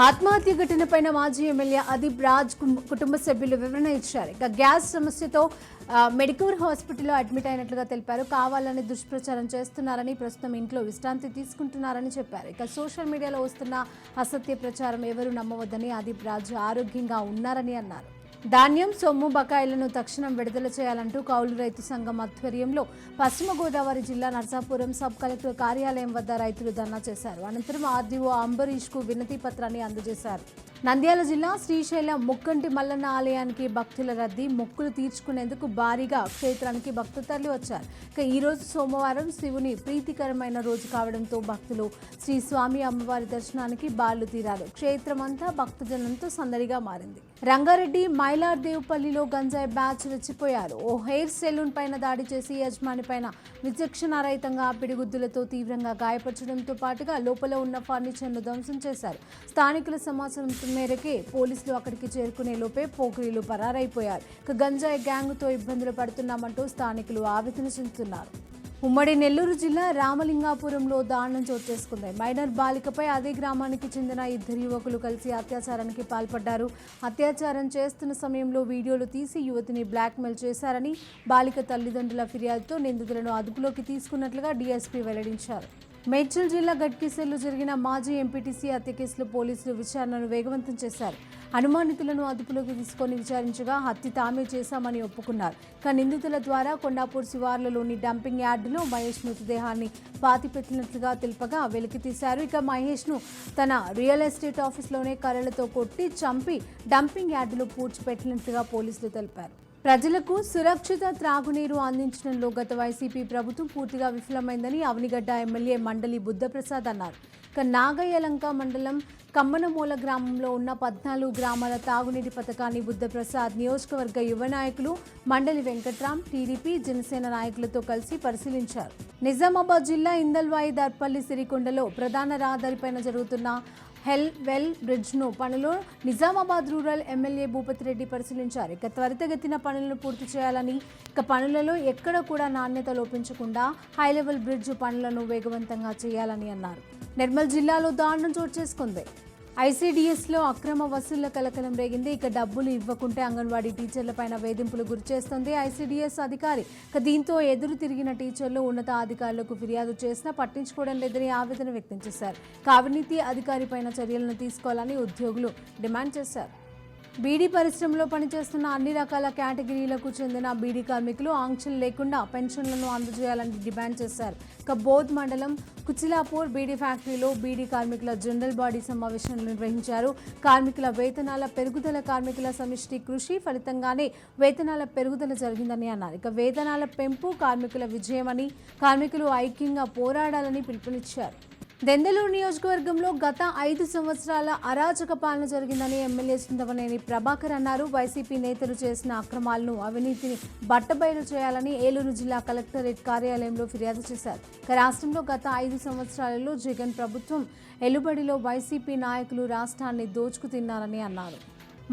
ఆత్మహత్య ఘటనపైన మాజీ ఎమ్మెల్యే అదీప్ రాజ్ కు- కుటుంబ సభ్యులు వివరణ ఇచ్చారు. ఇక గ్యాస్ సమస్యతో మెడికూర్ హాస్పిటల్లో అడ్మిట్ అయినట్లుగా తెలిపారు. కావాలని దుష్ప్రచారం చేస్తున్నారని ప్రస్తుతం ఇంట్లో విశ్రాంతి తీసుకుంటున్నారని చెప్పారు. ఇక సోషల్ మీడియాలో వస్తున్న అసత్య ప్రచారం ఎవరు నమ్మవద్దని అదీప్ రాజ్ ఆరోగ్యంగా ఉన్నారని అన్నారు. ధాన్యం సొమ్ము బకాయిలను తక్షణం విడుదల చేయాలంటూ కౌలు రైతు సంఘం ఆధ్వర్యంలో పశ్చిమ గోదావరి జిల్లా నర్సాపురం సబ్ కలెక్టర్ కార్యాలయం వద్ద రైతులు ధర్నా చేశారు. అనంతరం ఆర్డీఓ అంబరీష్కు వినతి పత్రాన్ని అందజేశారు. నంద్యాల జిల్లా శ్రీశైలం ముక్కంటి మల్లన్న ఆలయానికి భక్తుల రద్దీ మొక్కులు తీర్చుకునేందుకు భారీగా క్షేత్రానికి భక్తులు తరలి వచ్చారు ఇక ఈరోజు సోమవారం శివుని ప్రీతికరమైన రోజు కావడంతో భక్తులు శ్రీ స్వామి అమ్మవారి దర్శనానికి బాళ్ళు తీరారు. క్షేత్రం అంతా భక్తజనంతో సందడిగా మారింది. రంగారెడ్డి మైలార్దేవ్పల్లిలో గంజాయి బ్యాచ్ రెచ్చిపోయారు. ఓ హెయిర్ సెలూన్ పైన దాడి చేసి యజమాని పైన విచక్షణారహితంగా పిడిగుద్దులతో తీవ్రంగా గాయపరచడంతో పాటుగా లోపల ఉన్న ఫర్నిచర్ను ధ్వంసం చేశారు. స్థానికుల సమాచారం మేరకే పోలీసులు అక్కడికి చేరుకునే లోపే పోకిరీలు పరారైపోయారు. ఇక గంజాయి గ్యాంగ్తో ఇబ్బందులు పడుతున్నామంటూ స్థానికులు ఆవేదన చెందుతున్నారు. ఉమ్మడి నెల్లూరు జిల్లా రామలింగాపురంలో దారుణం చోటు చేసుకుంది. మైనర్ బాలికపై అదే గ్రామానికి చెందిన ఇద్దరు యువకులు కలిసి అత్యాచారానికి పాల్పడ్డారు. అత్యాచారం చేస్తున్న సమయంలో వీడియోలు తీసి యువతిని బ్లాక్మెయిల్ చేశారని బాలిక తల్లిదండ్రుల ఫిర్యాదుతో నిందితులను అదుపులోకి తీసుకున్నట్లుగా డీఎస్పీ వెల్లడించారు. మేడ్చల్ జిల్లా గట్కిసెల్లో జరిగిన మాజీ ఎంపీటీసీ హత్య కేసులో పోలీసులు విచారణను వేగవంతం చేశారు. అనుమానితులను అదుపులోకి తీసుకొని విచారించగా హత్య తామే చేశామని ఒప్పుకున్నారు. కానీ నిందితుల ద్వారా కొండాపూర్ శివార్లలోని డంపింగ్ యార్డులో మహేష్ మృతదేహాన్ని పాతిపెట్టినట్లుగా తెలుపగా వెలికి తీశారు. ఇక మహేష్ను తన రియల్ ఎస్టేట్ ఆఫీస్లోనే కర్రలతో కొట్టి చంపి డంపింగ్ యార్డులో పూడ్చిపెట్టినట్లుగా పోలీసులు తెలిపారు. ప్రజలకు సురక్షిత త్రాగునీరు అందించడంలో గత వైసీపీ ప్రభుత్వం పూర్తిగా విఫలమైందని అవనిగడ్డ ఎమ్మెల్యే మండలి బుద్ధప్రసాద్ అన్నారు. ఇక నాగయ్యలంక మండలం కమ్మనమూల గ్రామంలో ఉన్న పద్నాలుగు గ్రామాల తాగునీటి పథకాన్ని బుద్ధప్రసాద్ నియోజకవర్గ యువ నాయకులు మండలి వెంకట్రామ్ టీడీపీ జనసేన నాయకులతో కలిసి పరిశీలించారు. నిజామాబాద్ జిల్లా ఇందల్వాయి దర్పల్లి సిరికొండలో ప్రధాన రహదారిపైన జరుగుతున్న హెల్ వెల్ బ్రిడ్జ్ను పనులు నిజామాబాద్ రూరల్ ఎమ్మెల్యే భూపతి రెడ్డి పరిశీలించారు. ఇక త్వరితగతిన పనులను పూర్తి చేయాలని ఇక పనులలో ఎక్కడ కూడా నాణ్యత లోపించకుండా హై లెవెల్ బ్రిడ్జ్ పనులను వేగవంతంగా చేయాలని అన్నారు. నిర్మల్ జిల్లాలో దారుణం చోటు చేసుకుంది. ఐసీడీఎస్లో అక్రమ వసూళ్ళ కలకలం రేగింది. ఇక డబ్బులు ఇవ్వకుంటే అంగన్వాడీ టీచర్లపైన వేధింపులు గురిచేస్తోంది ఐసీడీఎస్ అధికారి ఇక దీంతో ఎదురు తిరిగిన టీచర్లు ఉన్నత అధికారులకు ఫిర్యాదు చేసినా పట్టించుకోవడం లేదని ఆవేదన వ్యక్తం చేశారు. అవినీతి అధికారిపైన చర్యలను తీసుకోవాలని ఉద్యోగులు డిమాండ్ చేశారు. బీడీ పరిశ్రమలో పనిచేస్తున్న అన్ని రకాల కేటగిరీలకు చెందిన బీడీ కార్మికులు ఆంక్షలు లేకుండా పెన్షన్లను అందజేయాలని డిమాండ్ చేశారు. ఇక బోధ్ మండలం కుచిలాపూర్ బీడీ ఫ్యాక్టరీలో బీడీ కార్మికుల జనరల్ బాడీ సమావేశం నిర్వహించారు. కార్మికుల వేతనాల పెరుగుదల కార్మికుల సమిష్టి కృషి ఫలితంగానే వేతనాల పెరుగుదల జరిగిందని అన్నారు. ఇక వేతనాల పెంపు కార్మికుల విజయమని కార్మికులు ఐక్యంగా పోరాడాలని పిలుపునిచ్చారు. దెందలూరు నియోజకవర్గంలో గత ఐదు సంవత్సరాల అరాచక పాలన జరిగిందని ఎమ్మెల్యే చింతమనేని ప్రభాకర్ అన్నారు. వైసీపీ నేతలు చేసిన అక్రమాలను అవినీతిని బట్టబయలు చేయాలని ఏలూరు జిల్లా కలెక్టరేట్ కార్యాలయంలో ఫిర్యాదు చేశారు. రాష్ట్రంలో గత ఐదు సంవత్సరాలలో జగన్ ప్రభుత్వం ఎలుబడిలో వైసీపీ నాయకులు రాష్ట్రాన్ని దోచుకు తిన్నారని అన్నారు.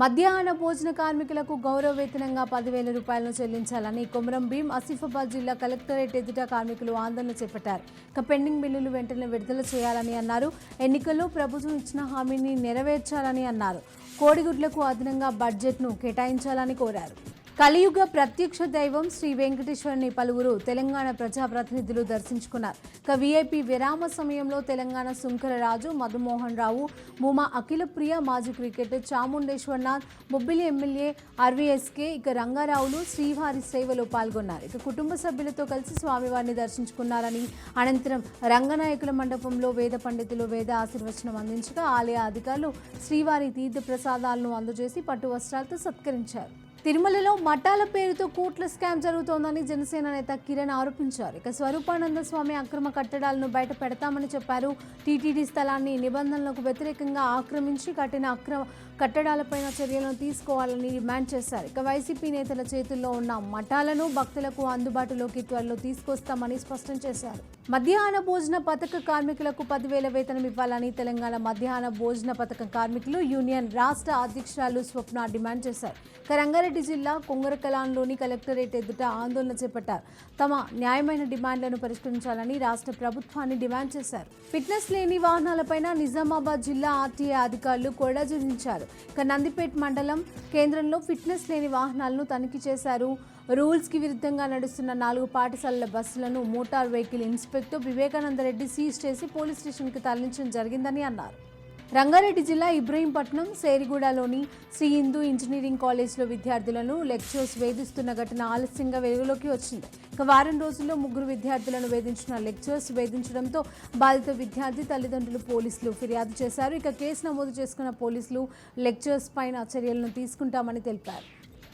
మధ్యాహ్న భోజన కార్మికులకు గౌరవ వేతనంగా పదివేల రూపాయలను చెల్లించాలని కొమరం భీం ఆసిఫాబాద్ జిల్లా కలెక్టరేట్ ఎదుట కార్మికులు ఆందోళన చేపట్టారు. ఇక పెండింగ్ బిల్లులు వెంటనే విడుదల చేయాలని అన్నారు. ఎన్నికల్లో ప్రభుత్వం ఇచ్చిన హామీని నెరవేర్చాలని అన్నారు. కోడిగుడ్లకు అదనంగా బడ్జెట్ను కేటాయించాలని కోరారు. కలియుగ ప్రత్యక్ష దైవం శ్రీ వెంకటేశ్వరుని పలువురు తెలంగాణ ప్రజాప్రతినిధులు దర్శించుకున్నారు. ఇక వీఐపీ విరామ సమయంలో తెలంగాణ సుంకరరాజు మధుమోహన్ రావు భూమా అఖిలప్రియ మాజీ cricketer Chamundeswarnath Bobbili MLA RVSK ఇక రంగారావులు శ్రీవారి సేవలో పాల్గొన్నారు. ఇక కుటుంబ సభ్యులతో కలిసి స్వామివారిని దర్శించుకున్నారని అనంతరం రంగనాయకుల మండపంలో వేద పండితులు వేద ఆశీర్వచనం అందించగా ఆలయ అధికారులు శ్రీవారి తీర్థ ప్రసాదాలను అందజేసి పట్టు వస్త్రాలతో సత్కరించారు. తిరుమలలో మఠాల పేరుతో కోట్ల స్కామ్ జరుగుతోందని జనసేన నేత కిరణ్ ఆరోపించారు. ఇక స్వరూపానంద స్వామి అక్రమ కట్టడాలను బయట పెడతామని చెప్పారు. టీటీడీ స్థలాన్ని నిబంధనలకు వ్యతిరేకంగా ఆక్రమించి కట్టిన అక్రమ కట్టడాలపైన చర్యలను తీసుకోవాలని డిమాండ్ చేశారు. ఇక వైసీపీ నేతల చేతుల్లో ఉన్న మఠాలను భక్తులకు అందుబాటులోకి త్వరలో తీసుకొస్తామని స్పష్టం చేశారు. మధ్యాహ్న భోజన పథక కార్మికులకు పదివేల వేతనం ఇవ్వాలని తెలంగాణ మధ్యాహ్న భోజన పథకం కార్మికులు యూనియన్ రాష్ట్ర అధ్యక్షురాలు స్వప్న డిమాండ్ చేశారు. రంగారెడ్డి జిల్లా కొంగరకలాన్లోని కలెక్టరేట్ ఎదుట ఆందోళన చేపట్టారు. తమ న్యాయమైన డిమాండ్లను పరిష్కరించాలని రాష్ట్ర ప్రభుత్వాన్ని డిమాండ్ చేశారు. ఫిట్నెస్ లేని వాహనాలపైన నిజామాబాద్ జిల్లా ఆర్టీఏ అధికారులు కొరడా జరించారు ఇక నందిపేట్ మండలం కేంద్రంలో ఫిట్నెస్ లేని వాహనాలను తనిఖీ చేశారు. రూల్స్కి విరుద్ధంగా నడుస్తున్న నాలుగు పాఠశాలల బస్సులను motor vehicle inspector Vivekananda Reddy seize చేసి పోలీస్ స్టేషన్కి తరలించడం జరిగిందని అన్నారు. రంగారెడ్డి జిల్లా ఇబ్రహీంపట్నం సేరిగూడలోని శ్రీ హిందూ ఇంజనీరింగ్ కాలేజ్లో విద్యార్థులను లెక్చర్స్ వేధిస్తున్న ఘటన ఆలస్యంగా వెలుగులోకి వచ్చింది. ఇక వారం రోజుల్లో ముగ్గురు విద్యార్థులను వేధించిన లెక్చర్స్ వేధించడంతో బాధిత విద్యార్థి తల్లిదండ్రులు పోలీసులు ఫిర్యాదు చేశారు. ఇక కేసు నమోదు చేసుకున్న పోలీసులు లెక్చర్స్ పైన చర్యలను తీసుకుంటామని తెలిపారు.